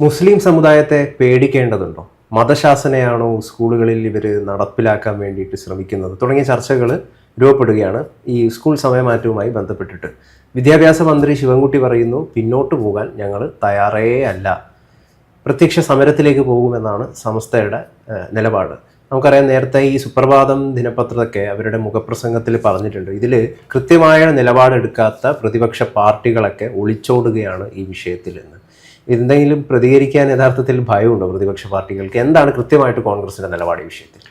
മുസ്ലിം സമുദായത്തെ പേടിക്കേണ്ടതുണ്ടോ? മതശാസനയാണോ സ്കൂളുകളിൽ ഇവർ നടപ്പിലാക്കാൻ വേണ്ടിയിട്ട് ശ്രമിക്കുന്നത്? തുടങ്ങിയ ചർച്ചകൾ രൂപപ്പെടുകയാണ് ഈ സ്കൂൾ സമയമാറ്റവുമായി ബന്ധപ്പെട്ടിട്ട്. വിദ്യാഭ്യാസ മന്ത്രി ശിവൻകുട്ടി പറയുന്നു പിന്നോട്ട് പോകാൻ ഞങ്ങൾ തയ്യാറേ അല്ല. പ്രത്യക്ഷ സമരത്തിലേക്ക് പോകുമെന്നാണ് സംസ്ഥയുടെ നിലപാട്. നമുക്കറിയാം നേരത്തെ ഈ സുപ്രഭാതം ദിനപത്രമൊക്കെ അവരുടെ മുഖപ്രസംഗത്തിൽ പറഞ്ഞിട്ടുണ്ട്. ഇതിൽ കൃത്യമായ നിലപാടെടുക്കാത്ത പ്രതിപക്ഷ പാർട്ടികളൊക്കെ ഒളിച്ചോടുകയാണ് ഈ വിഷയത്തിൽ എന്ന് എന്തെങ്കിലും പ്രതികരിക്കാൻ യഥാർത്ഥത്തിൽ ഭയമുണ്ടോ പ്രതിപക്ഷ പാർട്ടികൾക്ക്? എന്താണ് കൃത്യമായിട്ട് കോൺഗ്രസിന്റെ നിലപാട് വിഷയത്തിൽ?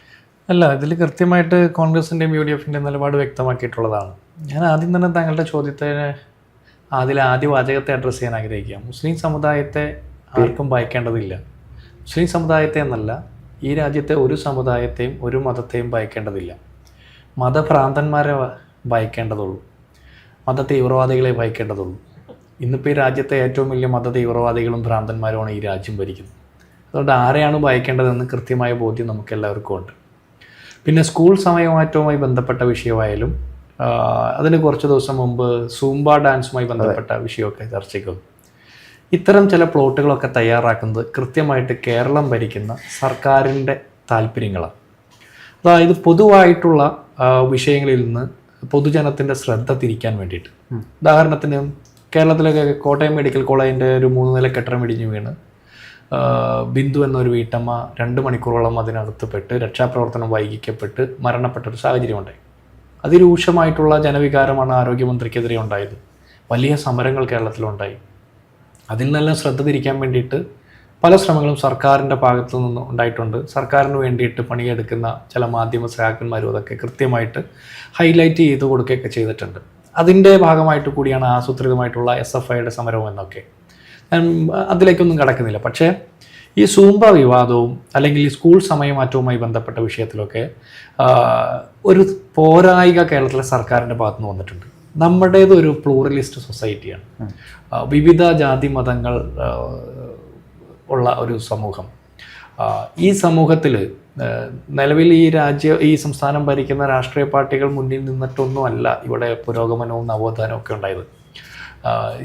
അല്ല ഇതിൽ കൃത്യമായിട്ട് കോൺഗ്രസിന്റെയും യു ഡി എഫിന്റെയും നിലപാട് വ്യക്തമാക്കിയിട്ടുള്ളതാണ്. ഞാൻ ആദ്യം തന്നെ താങ്കളുടെ ചോദ്യത്തിന് അതിൽ ആദ്യ വാചകത്തെ അഡ്രസ്സ് ചെയ്യാൻ ആഗ്രഹിക്കുക മുസ്ലിം സമുദായത്തെ ആർക്കും ഭയക്കേണ്ടതില്ല. മുസ്ലിം സമുദായത്തെ എന്നല്ല ഈ രാജ്യത്തെ ഒരു സമുദായത്തെയും ഒരു മതത്തെയും ഭയക്കേണ്ടതില്ല. മതഭ്രാന്തന്മാരെ ഭയക്കേണ്ടതുള്ളൂ. മത തീവ്രവാദികളെ ഭയക്കേണ്ടതുള്ളൂ. ഇന്നിപ്പോൾ ഈ രാജ്യത്തെ ഏറ്റവും വലിയ മത തീവ്രവാദികളും ഭ്രാന്തന്മാരുമാണ് ഈ രാജ്യം ഭരിക്കുന്നത്. അതുകൊണ്ട് ആരെയാണ് ഭയക്കേണ്ടതെന്ന് കൃത്യമായ ബോധ്യം നമുക്ക് എല്ലാവർക്കും ഉണ്ട്. പിന്നെ സ്കൂൾ സമയമാറ്റവുമായി ബന്ധപ്പെട്ട വിഷയമായാലും അതിന് കുറച്ച് ദിവസം മുമ്പ് സൂംബ ഡാൻസുമായി ബന്ധപ്പെട്ട വിഷയമൊക്കെ ചർച്ചയ്ക്ക്. വന്നു ഇത്തരം ചില പ്ലോട്ടുകളൊക്കെ തയ്യാറാക്കുന്നത് കൃത്യമായിട്ട് കേരളം ഭരിക്കുന്ന സർക്കാരിന്റെ താല്പര്യങ്ങളാണ്. അതായത് പൊതുവായിട്ടുള്ള വിഷയങ്ങളിൽ നിന്ന് പൊതുജനത്തിന്റെ ശ്രദ്ധ തിരിക്കാൻ വേണ്ടിയിട്ട്. ഉദാഹരണത്തിന് കേരളത്തിലൊക്കെ കോട്ടയം മെഡിക്കൽ കോളേജിന്റെ ഒരു മൂന്ന് നില കെട്ടിടം ഇടിഞ്ഞു വീണ്. ബിന്ദു എന്നൊരു വീട്ടമ്മ രണ്ട് മണിക്കൂറോളം അതിനകത്ത് പെട്ട് രക്ഷാപ്രവർത്തനം വൈകിക്കപ്പെട്ട് മരണപ്പെട്ട ഒരു സാഹചര്യമുണ്ടായി അതിരൂക്ഷമായിട്ടുള്ള ജനവികാരമാണ് ആരോഗ്യമന്ത്രിക്കെതിരെ ഉണ്ടായത്. വലിയ സമരങ്ങൾ കേരളത്തിലുണ്ടായി. അതിൽ നിന്നെല്ലാം ശ്രദ്ധ തിരിക്കാൻ വേണ്ടിയിട്ട് പല ശ്രമങ്ങളും സർക്കാരിന്റെ ഭാഗത്തു നിന്ന് ഉണ്ടായിട്ടുണ്ട്. സർക്കാരിന് വേണ്ടിയിട്ട് പണിയെടുക്കുന്ന ചില മാധ്യമ സഹാക്കന്മാരും അതൊക്കെ കൃത്യമായിട്ട് ഹൈലൈറ്റ് ചെയ്ത് കൊടുക്കുകയൊക്കെ ചെയ്തിട്ടുണ്ട്. അതിന്റെ ഭാഗമായിട്ട് കൂടിയാണ് ആസൂത്രിതമായിട്ടുള്ള എസ് എഫ് ഐയുടെ സമരവും എന്നൊക്കെ. ഞാൻ അതിലേക്കൊന്നും കടക്കുന്നില്ല. പക്ഷേ ഈ സൂംബ വിവാദവും അല്ലെങ്കിൽ ഈ സ്കൂൾ സമയമാറ്റവുമായി ബന്ധപ്പെട്ട വിഷയത്തിലൊക്കെ ഒരു പോരായിക കേരളത്തിലെ സർക്കാരിന്റെ ഭാഗത്തു നിന്ന് വന്നിട്ടുണ്ട്. നമ്മുടേത് ഒരു പ്ലൂറലിസ്റ്റ് സൊസൈറ്റിയാണ്. വിവിധ ജാതി മതങ്ങൾ ഉള്ള ഒരു സമൂഹം. ഈ സമൂഹത്തിൽ നിലവിൽ ഈ രാജ്യ ഈ സംസ്ഥാനം ഭരിക്കുന്ന രാഷ്ട്രീയ പാർട്ടികൾ മുന്നിൽ നിന്നിട്ടൊന്നുമല്ല ഇവിടെ പുരോഗമനവും നവോത്ഥാനവും ഒക്കെ ഉണ്ടായത്.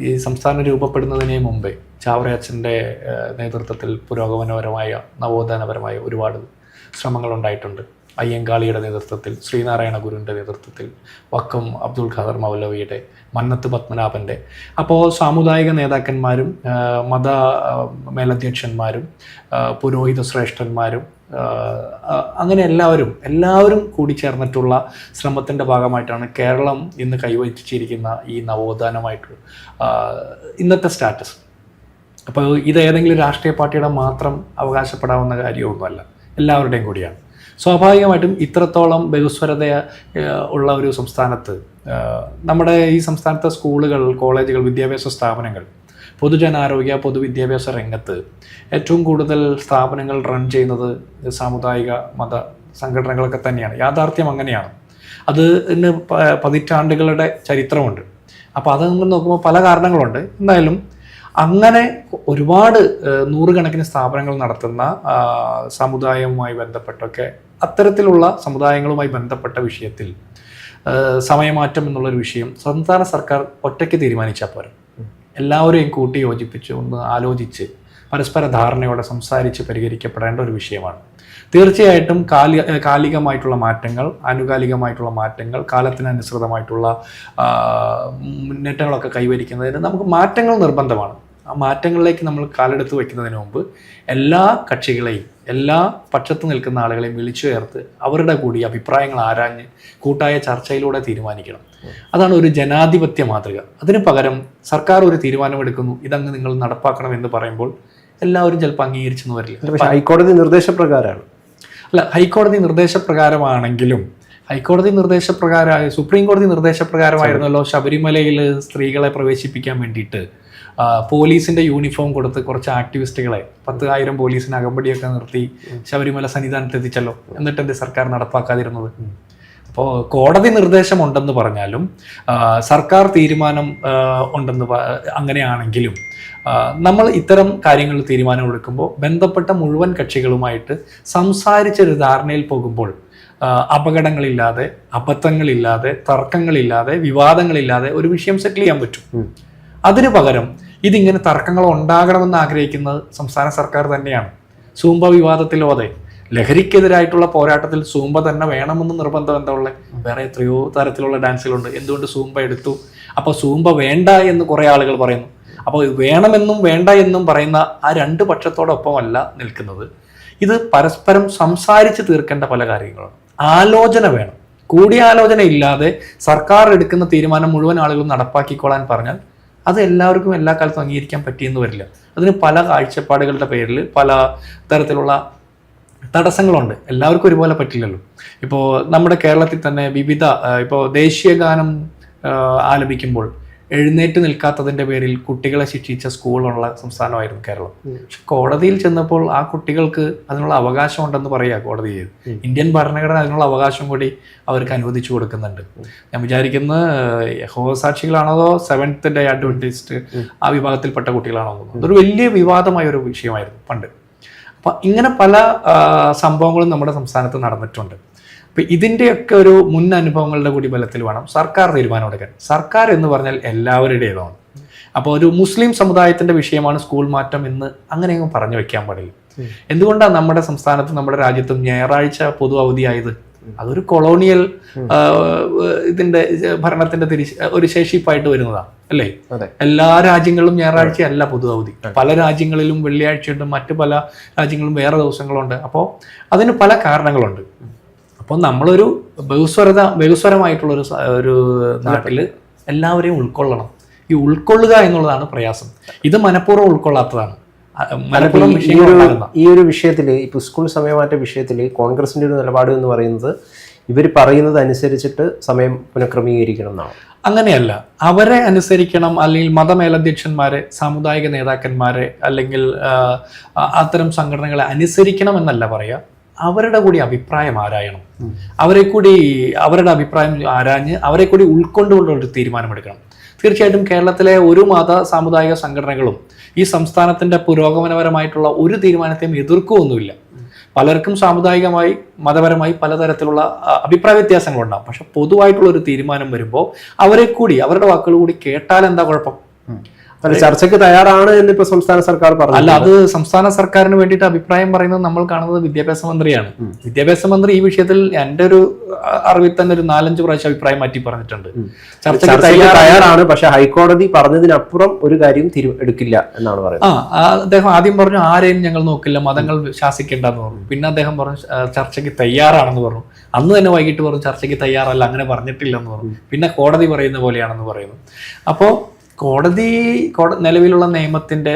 ഈ സംസ്ഥാനം രൂപപ്പെടുന്നതിന് മുമ്പേ ചാവറയച്ചന്റെ നേതൃത്വത്തിൽ പുരോഗമനപരമായ നവോത്ഥാനപരമായ ഒരുപാട് ശ്രമങ്ങൾ ഉണ്ടായിട്ടുണ്ട്. അയ്യങ്കാളിയുടെ നേതൃത്വത്തിൽ ശ്രീനാരായണ ഗുരുവിന്റെ നേതൃത്വത്തിൽ വക്കം അബ്ദുൾ ഖാദർ മൗലവിയുടെ മന്നത്ത് പത്മനാഭന്റെ അപ്പോൾ സാമുദായിക നേതാക്കന്മാരും മത മേലധ്യക്ഷന്മാരും പുരോഹിത ശ്രേഷ്ഠന്മാരും അങ്ങനെ എല്ലാവരും എല്ലാവരും കൂടി ചേർന്നിട്ടുള്ള ശ്രമത്തിന്റെ ഭാഗമായിട്ടാണ് കേരളം ഇന്ന് കൈവച്ചിരിക്കുന്ന ഈ നവോത്ഥാനമായിട്ട് ഇന്നത്തെ സ്റ്റാറ്റസ്. അപ്പോൾ ഇത് ഏതെങ്കിലും രാഷ്ട്രീയ പാർട്ടിയുടെ മാത്രം അവകാശപ്പെടാവുന്ന കാര്യമൊന്നുമല്ല. എല്ലാവരുടെയും കൂടിയാണ്. സ്വാഭാവികമായിട്ടും ഇത്രത്തോളം ബഹുസ്വരത ഉള്ള ഒരു സംസ്ഥാനത്ത് നമ്മുടെ ഈ സംസ്ഥാനത്തെ സ്കൂളുകൾ കോളേജുകൾ വിദ്യാഭ്യാസ സ്ഥാപനങ്ങൾ പൊതുജനാരോഗ്യ പൊതുവിദ്യാഭ്യാസ രംഗത്ത് ഏറ്റവും കൂടുതൽ സ്ഥാപനങ്ങൾ റൺ ചെയ്യുന്നത് സാമുദായിക മത സംഘടനകളൊക്കെ തന്നെയാണ്. യാഥാർത്ഥ്യം അങ്ങനെയാണ്. അത് ഇന്ന് പതിറ്റാണ്ടുകളുടെ ചരിത്രമുണ്ട്. അപ്പോൾ അത് നോക്കുമ്പോൾ പല കാരണങ്ങളുണ്ട്. എന്തായാലും അങ്ങനെ ഒരുപാട് നൂറുകണക്കിന് സ്ഥാപനങ്ങൾ നടത്തുന്ന സമുദായവുമായി ബന്ധപ്പെട്ടൊക്കെ അത്തരത്തിലുള്ള സമുദായങ്ങളുമായി ബന്ധപ്പെട്ട വിഷയത്തിൽ സമയമാറ്റം എന്നുള്ളൊരു വിഷയം സംസ്ഥാന സർക്കാർ ഒറ്റയ്ക്ക് തീരുമാനിച്ചാൽ പോരാ. എല്ലാവരെയും കൂട്ടി യോജിപ്പിച്ച് ഒന്ന് ആലോചിച്ച് പരസ്പര ധാരണയോടെ സംസാരിച്ച് പരിഹരിക്കപ്പെടേണ്ട ഒരു വിഷയമാണ്. തീർച്ചയായിട്ടും കാലി കാലികമായിട്ടുള്ള മാറ്റങ്ങൾ ആനുകാലികമായിട്ടുള്ള മാറ്റങ്ങൾ കാലത്തിനനുസൃതമായിട്ടുള്ള മുന്നേറ്റങ്ങളൊക്കെ കൈവരിക്കുന്നതിന് നമുക്ക് മാറ്റങ്ങൾ നിർബന്ധമാണ്. ആ മാറ്റങ്ങളിലേക്ക് നമ്മൾ കാലെടുത്ത് വയ്ക്കുന്നതിന് മുമ്പ് എല്ലാ കക്ഷികളെയും എല്ലാ പക്ഷത്ത് നിൽക്കുന്ന ആളുകളെയും വിളിച്ചു ചേർത്ത് അവരുടെ കൂടി അഭിപ്രായങ്ങൾ ആരാഞ്ഞ് കൂട്ടായ ചർച്ചയിലൂടെ തീരുമാനിക്കണം. അതാണ് ഒരു ജനാധിപത്യ മാതൃക. അതിന് പകരം സർക്കാർ ഒരു തീരുമാനമെടുക്കുന്നു ഇതങ്ങ് നിങ്ങൾ നടപ്പാക്കണം എന്ന് പറയുമ്പോൾ എല്ലാവരും ചിലപ്പോൾ അംഗീകരിച്ചെന്ന് വരില്ല. ഹൈക്കോടതി നിർദ്ദേശപ്രകാരമാണ്. അല്ല ഹൈക്കോടതി നിർദ്ദേശപ്രകാരമാണെങ്കിലും ഹൈക്കോടതി നിർദ്ദേശപ്രകാരമായ സുപ്രീം കോടതി നിർദ്ദേശപ്രകാരമായിരുന്നല്ലോ ശബരിമലയിൽ സ്ത്രീകളെ പ്രവേശിപ്പിക്കാൻ വേണ്ടിയിട്ട് പോലീസിന്റെ യൂണിഫോം കൊടുത്ത് കുറച്ച് ആക്ടിവിസ്റ്റുകളെ പത്ത് ആയിരം പോലീസിന് അകമ്പടിയൊക്കെ നിർത്തി ശബരിമല സന്നിധാനത്ത് എത്തിച്ചല്ലോ എന്നിട്ട് എന്റെ സർക്കാർ നടപ്പാക്കാതിരുന്നത്? അപ്പോൾ കോടതി നിർദ്ദേശമുണ്ടെന്ന് പറഞ്ഞാലും സർക്കാർ തീരുമാനം ഉണ്ടെന്ന് അങ്ങനെയാണെങ്കിലും നമ്മൾ ഇത്തരം കാര്യങ്ങൾ തീരുമാനം എടുക്കുമ്പോൾ ബന്ധപ്പെട്ട മുഴുവൻ കക്ഷികളുമായിട്ട് സംസാരിച്ചൊരു ധാരണയിൽ പോകുമ്പോൾ അപകടങ്ങളില്ലാതെ അബദ്ധങ്ങളില്ലാതെ തർക്കങ്ങളില്ലാതെ വിവാദങ്ങളില്ലാതെ ഒരു വിഷയം സെറ്റിൽ ചെയ്യാൻ പറ്റും. അതിനു പകരം ഇതിങ്ങനെ തർക്കങ്ങൾ ഉണ്ടാകണമെന്ന് ആഗ്രഹിക്കുന്നത് സംസ്ഥാന സർക്കാർ തന്നെയാണ്. സൂംബ വിവാദത്തിലോ അതെ ലഹരിക്കെതിരായിട്ടുള്ള പോരാട്ടത്തിൽ സൂമ്പ തന്നെ വേണമെന്ന് നിർബന്ധം എന്താ ഉള്ളത് വേറെ എത്രയോ തരത്തിലുള്ള ഡാൻസുകളുണ്ട്. എന്തുകൊണ്ട് സൂമ്പ എടുത്തു? അപ്പോൾ സൂമ്പ വേണ്ട എന്ന് കുറേ ആളുകൾ പറയുന്നു. അപ്പോൾ വേണമെന്നും വേണ്ട എന്നും പറയുന്ന ആ രണ്ട് പക്ഷത്തോടൊപ്പമല്ല നിൽക്കുന്നത്. ഇത് പരസ്പരം സംസാരിച്ച് തീർക്കേണ്ട പല കാര്യങ്ങളാണ്. ആലോചന വേണം. കൂടിയാലോചന ഇല്ലാതെ സർക്കാർ എടുക്കുന്ന തീരുമാനം മുഴുവൻ ആളുകളും നടപ്പാക്കിക്കൊള്ളാൻ പറഞ്ഞാൽ അത് എല്ലാവർക്കും എല്ലാ കാലത്തും അംഗീകരിക്കാൻ പറ്റിയെന്ന് വരില്ല. അതിന് പല കാഴ്ചപ്പാടുകളുടെ പേരിൽ പല തരത്തിലുള്ള തടസ്സങ്ങളുണ്ട്. എല്ലാവർക്കും ഒരുപോലെ പറ്റില്ലല്ലോ. ഇപ്പോൾ നമ്മുടെ കേരളത്തിൽ തന്നെ വിവിധ ഇപ്പോൾ ദേശീയ ഗാനം ആലപിക്കുമ്പോൾ എഴുന്നേറ്റ് നിൽക്കാത്തതിന്റെ പേരിൽ കുട്ടികളെ ശിക്ഷിച്ച സ്കൂളുള്ള സംസ്ഥാനമായിരുന്നു കേരളം. പക്ഷെ കോടതിയിൽ ചെന്നപ്പോൾ ആ കുട്ടികൾക്ക് അതിനുള്ള അവകാശം ഉണ്ടെന്ന് പറയുക കോടതി. ചെയ്ത് ഇന്ത്യൻ ഭരണഘടന അതിനുള്ള അവകാശം കൂടി അവർക്ക് അനുവദിച്ചു കൊടുക്കുന്നുണ്ട്. ഞാൻ വിചാരിക്കുന്ന ഹോസാക്ഷികളാണോ അതോ സെവൻത്ത് ഡേ അഡ്വന്റിസ്റ്റ് ആ വിഭാഗത്തിൽപ്പെട്ട കുട്ടികളാണോ. അതൊരു വലിയ വിവാദമായ ഒരു വിഷയമായിരുന്നു പണ്ട്. അപ്പം ഇങ്ങനെ പല സംഭവങ്ങളും നമ്മുടെ സംസ്ഥാനത്ത് നടന്നിട്ടുണ്ട്. അപ്പം ഇതിന്റെയൊക്കെ ഒരു മുൻ അനുഭവങ്ങളുടെ കൂടി ബലത്തിൽ വേണം സർക്കാർ തീരുമാനമെടുക്കാൻ. സർക്കാർ എന്ന് പറഞ്ഞാൽ എല്ലാവരുടേതാണ്. അപ്പോൾ ഒരു മുസ്ലിം സമുദായത്തിന്റെ വിഷയമാണ് സ്കൂൾ മാറ്റം എന്ന് അങ്ങനെയൊന്നും പറഞ്ഞു വെക്കാൻ പാടില്ല. എന്തുകൊണ്ടാണ് നമ്മുടെ സംസ്ഥാനത്തും നമ്മുടെ രാജ്യത്തും ഞായറാഴ്ച പൊതു അവധിയായത് അതൊരു കൊളോണിയൽ ഇതിന്റെ ഭരണത്തിന്റെ ഒരു ശേഷിപ്പായിട്ട് വരുന്നതാണ് അല്ലേ? എല്ലാ രാജ്യങ്ങളിലും ഞായറാഴ്ച അല്ല പൊതു അവധി പല രാജ്യങ്ങളിലും വെള്ളിയാഴ്ചയുണ്ട് മറ്റു പല രാജ്യങ്ങളും വേറെ ദിവസങ്ങളുണ്ട്. അപ്പോൾ അതിന് പല കാരണങ്ങളുണ്ട്. അപ്പോൾ നമ്മളൊരു ബഹുസ്വരത ബഹുസ്വരമായിട്ടുള്ള ഒരു ഒരു നാട്ടിൽ എല്ലാവരെയും ഉൾക്കൊള്ളണം. ഈ ഉൾക്കൊള്ളുക എന്നുള്ളതാണ് പ്രയാസം. ഇത് മനഃപൂർവം ഉൾക്കൊള്ളാത്തതാണ്. ഈ ഒരു വിഷയത്തിൽ ഇപ്പൊ സ്കൂൾ സമയമാറ്റ വിഷയത്തിൽ കോൺഗ്രസിന്റെ ഒരു നിലപാട് എന്ന് പറയുന്നത് ഇവർ പറയുന്നത് അനുസരിച്ചിട്ട് സമയം പുനഃക്രമീകരിക്കണം എന്നാണ്. അങ്ങനെയല്ല. അവരെ അനുസരിക്കണം അല്ലെങ്കിൽ മതമേലധ്യക്ഷന്മാരെ സാമുദായിക നേതാക്കന്മാരെ അല്ലെങ്കിൽ അത്തരം സംഘടനകളെ അനുസരിക്കണം എന്നല്ല പറയാ. അവരുടെ കൂടി അഭിപ്രായം ആരായണം. അവരെ കൂടി അവരുടെ അഭിപ്രായം ആരാഞ്ഞ് അവരെ കൂടി ഉൾക്കൊണ്ടുകൊണ്ടുള്ള ഒരു തീരുമാനമെടുക്കണം. തീർച്ചയായിട്ടും കേരളത്തിലെ ഒരു മത സാമുദായിക സംഘടനകളും ഈ സംസ്ഥാനത്തിന്റെ പുരോഗമനപരമായിട്ടുള്ള ഒരു തീരുമാനത്തെയും എതിർക്കുമൊന്നുമില്ല പലർക്കും സാമുദായികമായി മതപരമായി പലതരത്തിലുള്ള അഭിപ്രായ വ്യത്യാസങ്ങളുണ്ടാകും പക്ഷെ പൊതുവായിട്ടുള്ള ഒരു തീരുമാനം വരുമ്പോൾ അവരെ കൂടി അവരുടെ വാക്കുകൾ കൂടി കേട്ടാൽ എന്താ കുഴപ്പം? അല്ല ചർച്ചയ്ക്ക് തയ്യാറാണ് എന്ന് എന്നിപ്പോ സംസ്ഥാന സർക്കാർ പറഞ്ഞു അല്ല അത് സംസ്ഥാന സർക്കാരിന് വേണ്ടിയിട്ട് അഭിപ്രായം പറയുന്നത് നമ്മൾ കാണുന്നത് വിദ്യാഭ്യാസ മന്ത്രിയാണ്. വിദ്യാഭ്യാസ മന്ത്രി ഈ വിഷയത്തിൽ എന്റെ ഒരു അറിവിൽ തന്നെ ഒരു നാലഞ്ച് പ്രാവശ്യം അഭിപ്രായം മാറ്റി പറഞ്ഞിട്ടുണ്ട്. ചർച്ചയ്ക്ക് തയ്യാറാണ്. പക്ഷെ ഹൈക്കോടതി പറഞ്ഞതിനപ്പുറം ഒരു കാര്യം തിരു എടുക്കില്ല എന്നാണ് പറയുന്നത്. ആ അദ്ദേഹം ആദ്യം പറഞ്ഞു ആരെയും ഞങ്ങൾ നോക്കില്ല മതങ്ങൾ ശാസിക്കേണ്ടെന്ന് പറഞ്ഞു. പിന്നെ അദ്ദേഹം പറഞ്ഞു ചർച്ചയ്ക്ക് തയ്യാറാണെന്ന് പറഞ്ഞു. അന്ന് തന്നെ വൈകിട്ട് പറഞ്ഞു ചർച്ചയ്ക്ക് തയ്യാറല്ല അങ്ങനെ പറഞ്ഞിട്ടില്ലെന്ന് പറഞ്ഞു. പിന്നെ കോടതി പറയുന്ന പോലെയാണെന്ന് പറയുന്നു. അപ്പോൾ കോടതി കോട നിലവിലുള്ള നിയമത്തിന്റെ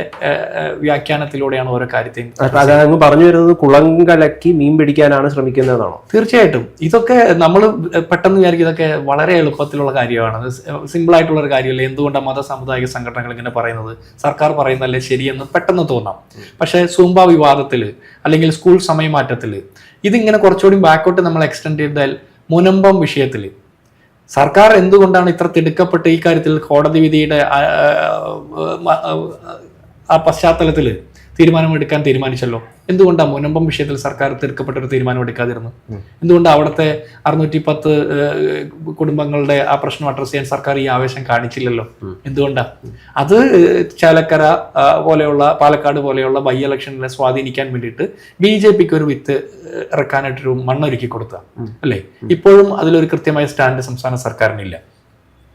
വ്യാഖ്യാനത്തിലൂടെയാണ് ഓരോ കാര്യത്തെയും പറഞ്ഞു വരുന്നത് കുളം കലക്കി മീൻ പിടിക്കാനാണ് ശ്രമിക്കുന്നതാണോ? തീർച്ചയായിട്ടും. ഇതൊക്കെ നമ്മൾ പെട്ടെന്ന് വിചാരിക്കും ഇതൊക്കെ വളരെ എളുപ്പത്തിലുള്ള കാര്യമാണ്. സിമ്പിൾ ആയിട്ടുള്ള ഒരു കാര്യമല്ല? എന്തുകൊണ്ടാണ് മത സാമുദായിക സംഘടനകൾ ഇങ്ങനെ പറയുന്നത്? സർക്കാർ പറയുന്നതല്ലേ ശരിയെന്ന് പെട്ടെന്ന് തോന്നാം. പക്ഷേ സൂംബ വിവാദത്തിൽ അല്ലെങ്കിൽ സ്കൂൾ സമയമാറ്റത്തിൽ ഇതിങ്ങനെ കുറച്ചുകൂടി ബാക്കോട്ട് നമ്മൾ എക്സ്റ്റെൻഡ് ചെയ്താൽ മുനമ്പം വിഷയത്തിൽ സർക്കാർ എന്തുകൊണ്ടാണ് ഇത്ര തിടുക്കപ്പെട്ട് ഈ കാര്യത്തിൽ കോടതി വിധിയുടെ ആ, പശ്ചാത്തലത്തിൽ തീരുമാനമെടുക്കാൻ തീരുമാനിച്ചല്ലോ? എന്തുകൊണ്ടാണ് മുനമ്പം വിഷയത്തിൽ സർക്കാർ തിടുക്കപ്പെട്ട ഒരു തീരുമാനം എടുക്കാതിരുന്നു എന്തുകൊണ്ട് അവിടുത്തെ അറുന്നൂറ്റി പത്ത് കുടുംബങ്ങളുടെ ആ പ്രശ്നം അഡ്രസ് ചെയ്യാൻ സർക്കാർ ഈ ആവേശം കാണിച്ചില്ലല്ലോ? എന്തുകൊണ്ടാ? അത് ചാലക്കര പോലെയുള്ള പാലക്കാട് പോലെയുള്ള ബൈ ഇലക്ഷനെ സ്വാധീനിക്കാൻ വേണ്ടിയിട്ട് ബി ജെ പിക്ക് ഒരു വിത്ത് ഇറക്കാനായിട്ടൊരു മണ്ണൊരുക്കി കൊടുത്ത അല്ലേ? ഇപ്പോഴും അതിലൊരു കൃത്യമായ സ്റ്റാൻഡ് സംസ്ഥാന സർക്കാരിനില്ല.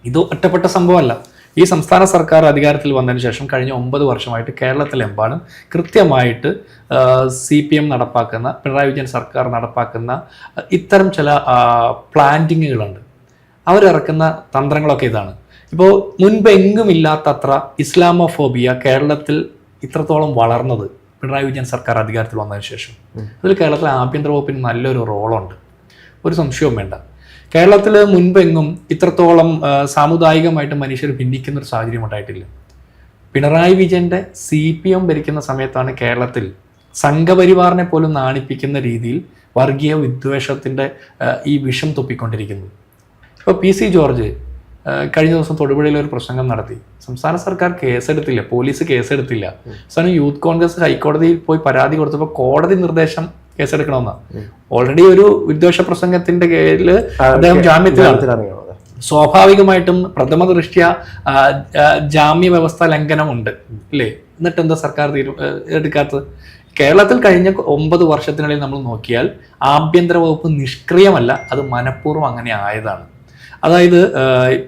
ഇത് ഒറ്റപ്പെട്ട സംഭവമല്ല. ഈ സംസ്ഥാന സർക്കാർ അധികാരത്തിൽ വന്നതിന് ശേഷം കഴിഞ്ഞ ഒമ്പത് വർഷമായിട്ട് കേരളത്തിലെമ്പാടും കൃത്യമായിട്ട് സി പി എം നടപ്പാക്കുന്ന പിണറായി വിജയൻ സർക്കാർ നടപ്പാക്കുന്ന ഇത്തരം ചില പ്ലാന്റിങ്ങുകളുണ്ട്. അവരിറക്കുന്ന തന്ത്രങ്ങളൊക്കെ ഇതാണ്. ഇപ്പോൾ മുൻപ് എങ്ങും ഇല്ലാത്തത്ര ഇസ്ലാമോഫോബിയ കേരളത്തിൽ ഇത്രത്തോളം വളർന്നത് പിണറായി വിജയൻ സർക്കാർ അധികാരത്തിൽ വന്നതിന് ശേഷം. അതിൽ കേരളത്തിലെ ആഭ്യന്തര വകുപ്പിന് നല്ലൊരു റോളുണ്ട്. ഒരു സംശയവും വേണ്ട. കേരളത്തിൽ മുൻപെങ്ങും ഇത്രത്തോളം സാമുദായികമായിട്ട് മനുഷ്യർ ഭിന്നിക്കുന്ന ഒരു സാഹചര്യം ഉണ്ടായിട്ടില്ല. പിണറായി വിജയന്റെ സി പി എം ഭരിക്കുന്ന സമയത്താണ് കേരളത്തിൽ സംഘപരിവാറിനെ പോലും നാണിപ്പിക്കുന്ന രീതിയിൽ വർഗീയ വിദ്വേഷത്തിന്റെ ഈ വിഷം തൊപ്പിക്കൊണ്ടിരിക്കുന്നത്. ഇപ്പോൾ പി സി ജോർജ് കഴിഞ്ഞ ദിവസം തൊടുപുഴയിൽ ഒരു പ്രസംഗം നടത്തി. സംസ്ഥാന സർക്കാർ കേസെടുത്തില്ല പോലീസ് കേസെടുത്തില്ല. അവസാനം യൂത്ത് കോൺഗ്രസ് ഹൈക്കോടതിയിൽ പോയി പരാതി കൊടുത്തപ്പോൾ കോടതി നിർദ്ദേശം കേസെടുക്കണമെന്നാണ് ഓൾറെഡി ഒരു വിദ്വേഷ പ്രസംഗത്തിന്റെ കീഴിൽ അദ്ദേഹം ജാമ്യത്തിലാണ്. സ്വാഭാവികമായിട്ടും പ്രഥമ ദൃഷ്ട്യ ജാമ്യ വ്യവസ്ഥ ലംഘനമുണ്ട് ഇല്ലേ എന്നിട്ട് എന്താ സർക്കാർ തീരു എടുക്കാത്തത്? കേരളത്തിൽ കഴിഞ്ഞ ഒമ്പത് വർഷത്തിനിടയിൽ നമ്മൾ നോക്കിയാൽ ആഭ്യന്തര വകുപ്പ് നിഷ്ക്രിയമല്ല അത് മനഃപൂർവം അങ്ങനെ ആയതാണ്. അതായത്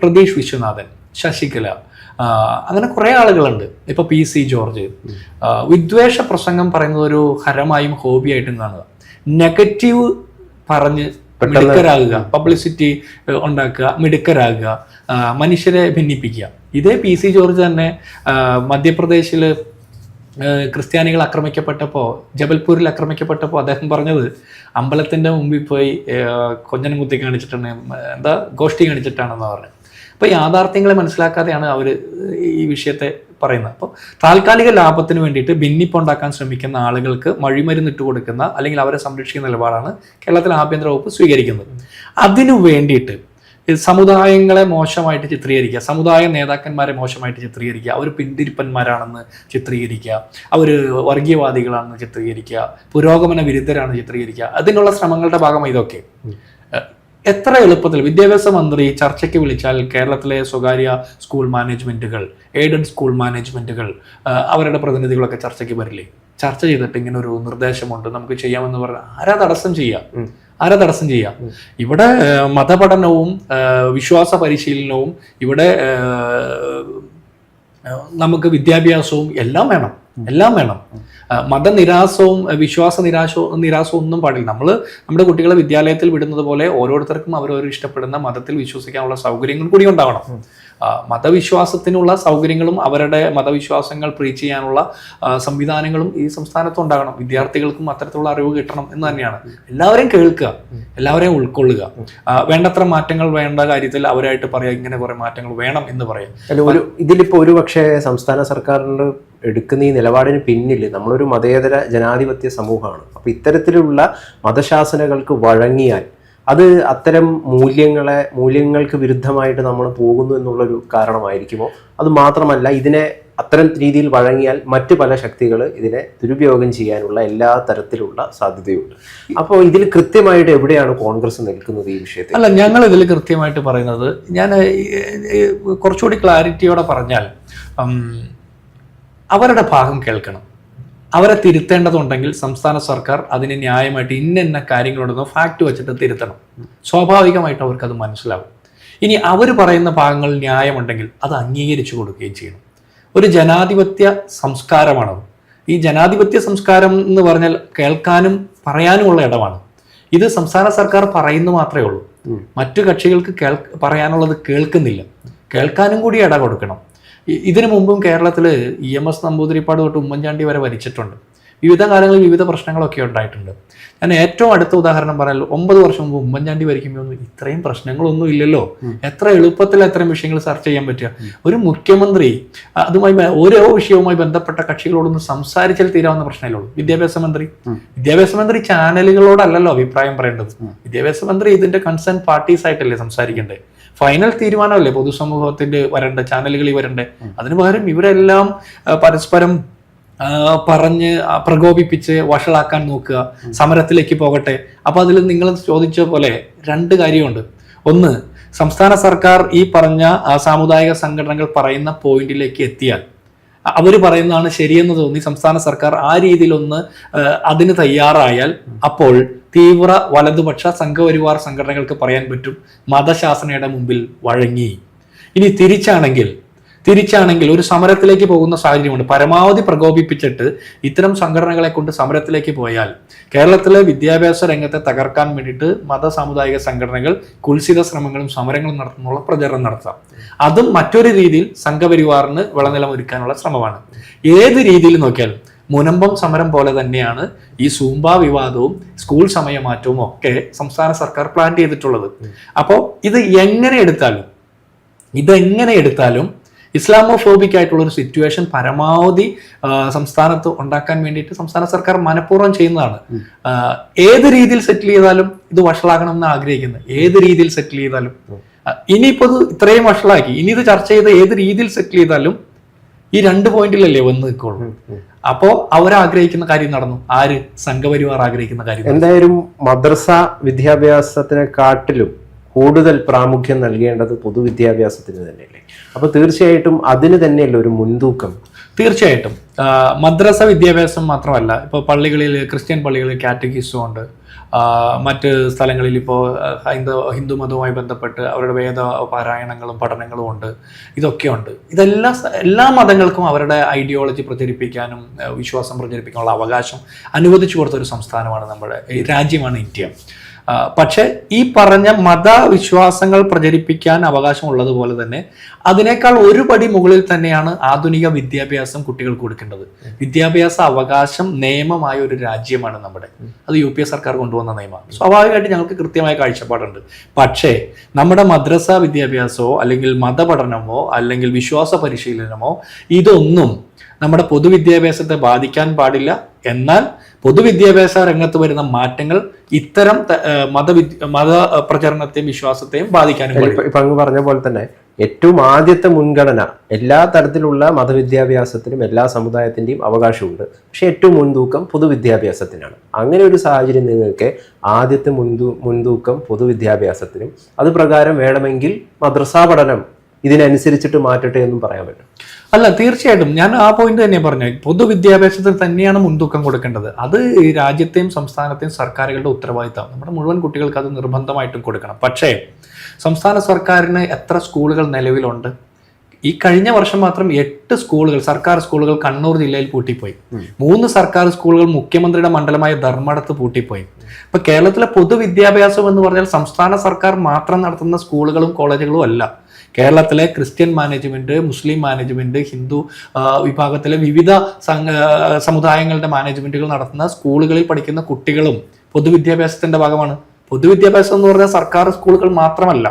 പ്രതീഷ് വിശ്വനാഥൻ ശശികല അങ്ങനെ കുറേ ആളുകളുണ്ട്. ഇപ്പൊ പി സി ജോർജ്. വിദ്വേഷ പ്രസംഗം പറയുന്നത് ഒരു ഹരമായും ഹോബിയായിട്ടും കാണുക. നെഗറ്റീവ് പറഞ്ഞ് മിടുക്കരാകുക. പബ്ലിസിറ്റി ഉണ്ടാക്കുക മിടുക്കരാകുക മനുഷ്യരെ ഭിന്നിപ്പിക്കുക. ഇതേ പി സി ജോർജ് തന്നെ മധ്യപ്രദേശിൽ ക്രിസ്ത്യാനികൾ ആക്രമിക്കപ്പെട്ടപ്പോൾ ജബൽപൂരിൽ ആക്രമിക്കപ്പെട്ടപ്പോൾ അദ്ദേഹം പറഞ്ഞത് അമ്പലത്തിന്റെ മുമ്പിൽ പോയി കൊഞ്ഞനം കുത്തി കാണിച്ചിട്ടാണ് എന്താ ഗോഷ്ഠി കാണിച്ചിട്ടാണെന്ന് പറഞ്ഞത്. അപ്പോൾ യാഥാർത്ഥ്യങ്ങളെ മനസ്സിലാക്കാതെയാണ് അവർ ഈ വിഷയത്തെ പറയുന്നത്. അപ്പോൾ താൽക്കാലിക ലാഭത്തിന് വേണ്ടിയിട്ട് ഭിന്നിപ്പുണ്ടാക്കാൻ ശ്രമിക്കുന്ന ആളുകൾക്ക് മഴിമരുന്ന് ഇട്ട് കൊടുക്കുന്ന അല്ലെങ്കിൽ അവരെ സംരക്ഷിക്കുന്ന നിലപാടാണ് കേരളത്തിലെ ആഭ്യന്തര വകുപ്പ് സ്വീകരിക്കുന്നത്. അതിനു വേണ്ടിയിട്ട് സമുദായങ്ങളെ മോശമായിട്ട് ചിത്രീകരിക്കുക സമുദായ നേതാക്കന്മാരെ മോശമായിട്ട് ചിത്രീകരിക്കുക അവർ പിന്തിരിപ്പന്മാരാണെന്ന് ചിത്രീകരിക്കുക അവർ വർഗീയവാദികളാണെന്ന് ചിത്രീകരിക്കുക പുരോഗമന വിരുദ്ധരാണെന്ന് ചിത്രീകരിക്കുക അതിനുള്ള ശ്രമങ്ങളുടെ ഭാഗമായി ഇതൊക്കെ. എത്ര എളുപ്പത്തിൽ വിദ്യാഭ്യാസ മന്ത്രി ചർച്ചയ്ക്ക് വിളിച്ചാൽ കേരളത്തിലെ സ്വകാര്യ സ്കൂൾ മാനേജ്മെന്റുകൾ എയ്ഡഡ് സ്കൂൾ മാനേജ്മെന്റുകൾ അവരുടെ പ്രതിനിധികളൊക്കെ ചർച്ചയ്ക്ക് വരില്ലേ? ചർച്ച ചെയ്തിട്ട് ഇങ്ങനെ ഒരു നിർദ്ദേശമുണ്ട്. നമുക്ക് ചെയ്യാമെന്ന് പറഞ്ഞാൽ ആരാ തടസ്സം ചെയ്യുക ആരാ തടസ്സം ചെയ്യുക ഇവിടെ മതപഠനവും വിശ്വാസ പരിശീലനവും ഇവിടെ നമുക്ക് വിദ്യാഭ്യാസവും എല്ലാം വേണം. എല്ലാം വേണം. മതനിരാസവും വിശ്വാസ വിശ്വാസ നിരാശവും ഒന്നും പാടില്ല. നമ്മൾ നമ്മുടെ കുട്ടികളെ വിദ്യാലയത്തിൽ വിടുന്നത് പോലെ ഓരോരുത്തർക്കും അവരവർ ഇഷ്ടപ്പെടുന്ന മതത്തിൽ വിശ്വസിക്കാനുള്ള സൗകര്യങ്ങൾ കൂടി ഉണ്ടാവണം. മതവിശ്വാസത്തിനുള്ള സൗകര്യങ്ങളും അവരുടെ മതവിശ്വാസങ്ങൾ പ്രീച്ച് ചെയ്യാനുള്ള സംവിധാനങ്ങളും ഈ സംസ്ഥാനത്ത് ഉണ്ടാകണം. വിദ്യാർത്ഥികൾക്കും അത്തരത്തിലുള്ള അറിവ് കിട്ടണം എന്ന് തന്നെയാണ്. എല്ലാവരെയും കേൾക്കുക. എല്ലാവരെയും ഉൾക്കൊള്ളുക. വേണ്ടത്ര മാറ്റങ്ങൾ വേണ്ട കാര്യത്തിൽ അവരായിട്ട് പറയാം ഇങ്ങനെ കുറെ മാറ്റങ്ങൾ വേണം എന്ന് പറയാം. ഇതിലിപ്പോ ഒരു പക്ഷേ സംസ്ഥാന സർക്കാരിന്റെ എടുക്കുന്ന ഈ നിലപാടിന് പിന്നിൽ നമ്മളൊരു മതേതര ജനാധിപത്യ സമൂഹമാണ്. അപ്പൊ ഇത്തരത്തിലുള്ള മതശാസനകൾക്ക് വഴങ്ങിയാൽ അത് അത്തരം മൂല്യങ്ങളെ മൂല്യങ്ങൾക്ക് വിരുദ്ധമായിട്ട് നമ്മൾ പോകുന്നു എന്നുള്ളൊരു കാരണമായിരിക്കുമോ? അത് മാത്രമല്ല ഇതിനെ അത്തരം രീതിയിൽ വഴങ്ങിയാൽ മറ്റു പല ശക്തികൾ ഇതിനെ ദുരുപയോഗം ചെയ്യാനുള്ള എല്ലാ തരത്തിലുള്ള സാധ്യതയുണ്ട്. അപ്പോൾ ഇതിൽ കൃത്യമായിട്ട് എവിടെയാണ് കോൺഗ്രസ് നിൽക്കുന്നത് ഈ വിഷയത്തിൽ? അല്ല ഞങ്ങൾ ഇതിൽ കൃത്യമായിട്ട് പറയുന്നത് ഞാൻ കുറച്ചുകൂടി ക്ലാരിറ്റിയോടെ പറഞ്ഞാൽ അവരുടെ ഭാഗം കേൾക്കണം. അവരെ തിരുത്തേണ്ടതുണ്ടെങ്കിൽ സംസ്ഥാന സർക്കാർ അതിന് ന്യായമായിട്ട് ഇന്ന ഇന്ന കാര്യങ്ങളുണ്ടെന്ന് ഫാക്ട് വെച്ചിട്ട് തിരുത്തണം. സ്വാഭാവികമായിട്ട് അവർക്ക് അത് മനസ്സിലാവും. ഇനി അവർ പറയുന്ന ഭാഗങ്ങൾ ന്യായമുണ്ടെങ്കിൽ അത് അംഗീകരിച്ചു കൊടുക്കുകയും ചെയ്യണം. ഒരു ജനാധിപത്യ സംസ്കാരമാണത്. ഈ ജനാധിപത്യ സംസ്കാരം എന്ന് പറഞ്ഞാൽ കേൾക്കാനും പറയാനുമുള്ള ഇടമാണ്. ഇത് സംസ്ഥാന സർക്കാർ പറയുന്നു മാത്രമേ ഉള്ളൂ. മറ്റു കക്ഷികൾക്ക് കേൾ പറയാനുള്ളത് കേൾക്കുന്നില്ല. കേൾക്കാനും കൂടി ഇട കൊടുക്കണം. ഇതിനു മുമ്പും കേരളത്തിൽ ഇ എം എസ് നമ്പൂതിരിപ്പാട് തൊട്ട് ഉമ്മൻചാണ്ടി വരെ വലിച്ചിട്ടുണ്ട് വിവിധ കാലങ്ങളിൽ വിവിധ പ്രശ്നങ്ങളൊക്കെ ഉണ്ടായിട്ടുണ്ട്. ഞാൻ ഏറ്റവും അടുത്ത ഉദാഹരണം പറയാൻ ഒമ്പത് വർഷം മുമ്പ് ഉമ്മൻചാണ്ടി ഭരിക്കുമ്പോൾ ഒന്നും ഇത്രയും പ്രശ്നങ്ങളൊന്നും ഇല്ലല്ലോ. എത്ര എളുപ്പത്തിൽ അത്തരം വിഷയങ്ങൾ ചർച്ച ചെയ്യാൻ പറ്റുക. ഒരു മുഖ്യമന്ത്രി അതുമായി ഓരോ വിഷയവുമായി ബന്ധപ്പെട്ട കക്ഷികളോടൊന്ന് സംസാരിച്ചാൽ തീരാവുന്ന പ്രശ്നമല്ലേ ഉള്ളൂ വിദ്യാഭ്യാസ മന്ത്രി. വിദ്യാഭ്യാസ മന്ത്രി ചാനലുകളോടല്ലല്ലോ അഭിപ്രായം പറയേണ്ടത്. വിദ്യാഭ്യാസ മന്ത്രി ഇതിന്റെ കൺസേൺ പാർട്ടീസ് ആയിട്ടല്ലേ സംസാരിക്കേണ്ടത്? ഫൈനൽ തീരുമാനമല്ലേ പൊതുസമൂഹത്തിൽ വരണ്ട ചാനലുകളിൽ വരണ്ടേ? അതിനു പകരം ഇവരെല്ലാം പരസ്പരം പറഞ്ഞ് പ്രകോപിപ്പിച്ച് വഷളാക്കാൻ നോക്കുക സമരത്തിലേക്ക് പോകട്ടെ. അപ്പൊ അതിൽ നിങ്ങൾ ചോദിച്ച പോലെ രണ്ട് കാര്യമുണ്ട്. ഒന്ന് സംസ്ഥാന സർക്കാർ ഈ പറഞ്ഞ സാമുദായിക സംഘടനകൾ പറയുന്ന പോയിന്റിലേക്ക് എത്തിയാൽ. അവർ പറയുന്നതാണ് ശരിയെന്ന് തോന്നി സംസ്ഥാന സർക്കാർ ആ രീതിയിലൊന്ന് അതിന് തയ്യാറായാൽ അപ്പോൾ തീവ്ര വലതുപക്ഷ സംഘപരിവാർ സംഘടനകൾക്ക് പറയാൻ പറ്റും മതശാസനയുടെ മുമ്പിൽ വഴങ്ങി. ഇനി തിരിച്ചാണെങ്കിൽ തിരിച്ചാണെങ്കിൽ ഒരു സമരത്തിലേക്ക് പോകുന്ന സാഹചര്യമുണ്ട്. പരമാവധി പ്രകോപിപ്പിച്ചിട്ട് ഇത്തരം സംഘടനകളെ കൊണ്ട് സമരത്തിലേക്ക് പോയാൽ കേരളത്തിലെ വിദ്യാഭ്യാസ രംഗത്തെ തകർക്കാൻ വേണ്ടിയിട്ട് മത സാമുദായിക സംഘടനകൾ കുൽസിത ശ്രമങ്ങളും സമരങ്ങളും നടത്തുന്നുള്ള പ്രചരണം നടത്താം. അതും മറ്റൊരു രീതിയിൽ സംഘപരിവാറിന് വിളനിലം ഒരുക്കാനുള്ള ശ്രമമാണ്. ഏത് രീതിയിൽ നോക്കിയാലും മുനമ്പം സമരം പോലെ തന്നെയാണ് ഈ സൂംബ വിവാദവും സ്കൂൾ സമയമാറ്റവും ഒക്കെ സംസ്ഥാന സർക്കാർ പ്ലാൻ ചെയ്തിട്ടുള്ളത്. അപ്പോൾ ഇത് എങ്ങനെ എടുത്താലും ഇതെങ്ങനെ എടുത്താലും ഇസ്ലാമോഫോബിക് ആയിട്ടുള്ള ഒരു സിറ്റുവേഷൻ പരമാവധി സംസ്ഥാനത്ത് ഉണ്ടാക്കാൻ വേണ്ടിയിട്ട് സംസ്ഥാന സർക്കാർ മനഃപൂർവം ചെയ്യുന്നതാണ്. ഏത് രീതിയിൽ സെറ്റിൽ ചെയ്താലും ഇത് വഷളാകണം എന്ന് ആഗ്രഹിക്കുന്നത്. ഏത് രീതിയിൽ സെറ്റിൽ ചെയ്താലും. ഇനിയിപ്പോ ഇത് ഇത്രയും വഷളാക്കി. ഇനി ഇത് ചർച്ച ചെയ്ത് ഏത് രീതിയിൽ സെറ്റിൽ ചെയ്താലും ഈ രണ്ട് പോയിന്റിലല്ലേ വന്ന് നിൽക്കുള്ളൂ. അപ്പോ അവരാഗ്രഹിക്കുന്ന കാര്യം നടന്നു. ആര്? സംഘപരിവാർ ആഗ്രഹിക്കുന്ന കാര്യം. എന്തായാലും മദ്രസ വിദ്യാഭ്യാസത്തിനെക്കാട്ടിലും കൂടുതൽ പ്രാമുഖ്യം നൽകേണ്ടത് പൊതുവിദ്യാഭ്യാസത്തിന് തന്നെയല്ലേ അപ്പൊ തീർച്ചയായിട്ടും അതിന് തന്നെയല്ലേ ഒരു മുൻതൂക്കം? തീർച്ചയായിട്ടും. മദ്രസ വിദ്യാഭ്യാസം മാത്രമല്ല ഇപ്പോൾ പള്ളികളിൽ ക്രിസ്ത്യൻ പള്ളികളിൽ കാറ്റഗിസും ഉണ്ട് മറ്റ് സ്ഥലങ്ങളിൽ ഇപ്പോൾ ഹിന്ദു ഹിന്ദു മതവുമായി ബന്ധപ്പെട്ട് അവരുടെ വേദ പാരായണങ്ങളും പഠനങ്ങളും ഉണ്ട് ഇതൊക്കെ ഉണ്ട്. ഇതെല്ലാ എല്ലാ മതങ്ങൾക്കും അവരുടെ ഐഡിയോളജി പ്രചരിപ്പിക്കാനും വിശ്വാസം പ്രചരിപ്പിക്കാനുള്ള അവകാശം അനുവദിച്ചു കൊടുത്ത ഒരു സംസ്ഥാനമാണ് നമ്മുടെ രാജ്യമാണ് ഇന്ത്യ. പക്ഷേ ഈ പറഞ്ഞ മതവിശ്വാസങ്ങൾ പ്രചരിപ്പിക്കാൻ അവകാശമുള്ളതുപോലെ തന്നെ അതിനേക്കാൾ ഒരുപടി മുകളിൽ തന്നെയാണ് ആധുനിക വിദ്യാഭ്യാസം കുട്ടികൾക്ക് കൊടുക്കേണ്ടത്. വിദ്യാഭ്യാസ അവകാശം നിയമമായ ഒരു രാജ്യമാണ് നമ്മുടെ. അത് യു പി എ സർക്കാർ കൊണ്ടുവന്ന നിയമം സ്വാഭാവികമായിട്ട് ഞങ്ങൾക്ക് കൃത്യമായ കാഴ്ചപ്പാടുണ്ട്. പക്ഷേ നമ്മുടെ മദ്രസ വിദ്യാഭ്യാസമോ അല്ലെങ്കിൽ മതപഠനമോ അല്ലെങ്കിൽ വിശ്വാസ പരിശീലനമോ ഇതൊന്നും നമ്മുടെ പൊതുവിദ്യാഭ്യാസത്തെ ബാധിക്കാൻ പാടില്ല. എന്നാൽ പൊതുവിദ്യാഭ്യാസ രംഗത്ത് വരുന്ന മാറ്റങ്ങൾ ഇത്തരം മതവി മതവിദ്യ മത പ്രചരണത്തെയും വിശ്വാസത്തെയും ബാധിക്കാനും ഇപ്പൊ അങ്ങ് പറഞ്ഞ പോലെ തന്നെ ഏറ്റവും ആദ്യത്തെ മുൻഗണന എല്ലാ തരത്തിലുള്ള മതവിദ്യാഭ്യാസത്തിനും എല്ലാ സമുദായത്തിന്റെയും അവകാശമുണ്ട്. പക്ഷെ ഏറ്റവും മുൻതൂക്കം പൊതുവിദ്യാഭ്യാസത്തിനാണ്. അങ്ങനെ ഒരു സാഹചര്യം നിങ്ങൾക്ക് ആദ്യത്തെ മുൻതൂ മുൻതൂക്കം പൊതുവിദ്യാഭ്യാസത്തിനും അത് പ്രകാരം വേണമെങ്കിൽ മദ്രസാ പഠനം ഇതിനനുസരിച്ചിട്ട് മാറ്റട്ടെ എന്നും പറയാൻ പറ്റും. അല്ല തീർച്ചയായിട്ടും. ഞാൻ ആ പോയിന്റ് തന്നെ പറഞ്ഞു. പൊതുവിദ്യാഭ്യാസത്തിൽ തന്നെയാണ് മുൻതൂക്കം കൊടുക്കേണ്ടത്. അത് ഈ രാജ്യത്തെയും സംസ്ഥാനത്തെയും സർക്കാരുകളുടെ ഉത്തരവാദിത്തം. നമ്മുടെ മുഴുവൻ കുട്ടികൾക്ക് അത് നിർബന്ധമായിട്ടും കൊടുക്കണം. പക്ഷേ സംസ്ഥാന സർക്കാരിന് എത്ര സ്കൂളുകൾ നിലവിലുണ്ട്? ഈ കഴിഞ്ഞ വർഷം മാത്രം എട്ട് സ്കൂളുകൾ സർക്കാർ സ്കൂളുകൾ കണ്ണൂർ ജില്ലയിൽ പൂട്ടിപ്പോയി. മൂന്ന് സർക്കാർ സ്കൂളുകൾ മുഖ്യമന്ത്രിയുടെ മണ്ഡലമായ ധർമ്മടത്ത് പൂട്ടിപ്പോയി. ഇപ്പൊ കേരളത്തിലെ പൊതുവിദ്യാഭ്യാസം എന്ന് പറഞ്ഞാൽ സംസ്ഥാന സർക്കാർ മാത്രം നടത്തുന്ന സ്കൂളുകളും കോളേജുകളും അല്ല. കേരളത്തിലെ Christian management Muslim management Hindu വിഭാഗത്തിലെ വിവിധ സമുദായങ്ങളുടെ മാനേജ്മെന്റുകൾ നടത്തുന്ന സ്കൂളുകളിൽ പഠിക്കുന്ന കുട്ടികളും പൊതുവിദ്യാഭ്യാസത്തിന്റെ ഭാഗമാണ്. പൊതുവിദ്യാഭ്യാസം എന്ന് പറഞ്ഞാൽ സർക്കാർ സ്കൂളുകൾ മാത്രമല്ല.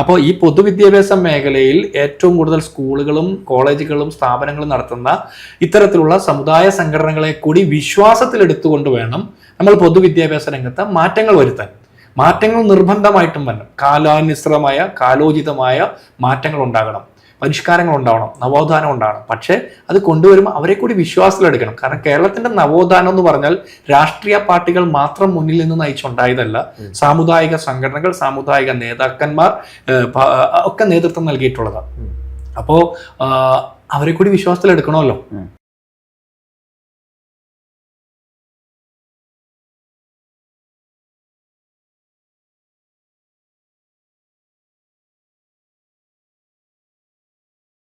അപ്പോൾ ഈ പൊതുവിദ്യാഭ്യാസ മേഖലയിൽ ഏറ്റവും കൂടുതൽ സ്കൂളുകളും കോളേജുകളും സ്ഥാപനങ്ങളും നടത്തുന്ന ഇത്തരത്തിലുള്ള സമുദായ സംഘടനകളെ കൂടി വിശ്വാസത്തിലെടുത്തുകൊണ്ട് വേണം നമ്മൾ പൊതുവിദ്യാഭ്യാസ രംഗത്ത് മാറ്റങ്ങൾ വരുത്താൻ. മാറ്റങ്ങൾ നിർബന്ധമായിട്ടും വരണം. കാലാനുസൃതമായ കാലോചിതമായ മാറ്റങ്ങൾ ഉണ്ടാകണം. പരിഷ്കാരങ്ങൾ ഉണ്ടാവണം. നവോത്ഥാനം ഉണ്ടാവണം. പക്ഷേ അത് കൊണ്ടുവരുമ്പോൾ അവരെ കൂടി വിശ്വാസത്തിലെടുക്കണം കാരണം കേരളത്തിന്റെ നവോത്ഥാനം എന്ന് പറഞ്ഞാൽ രാഷ്ട്രീയ പാർട്ടികൾ മാത്രം മുന്നിൽ നിന്ന് നയിച്ചുണ്ടായതല്ല. സാമുദായിക സംഘടനകൾ സാമുദായിക നേതാക്കന്മാർ ഒക്കെ നേതൃത്വം നൽകിയിട്ടുള്ളതാണ്. അപ്പോൾ അവരെ കൂടി വിശ്വാസത്തിലെടുക്കണമല്ലോ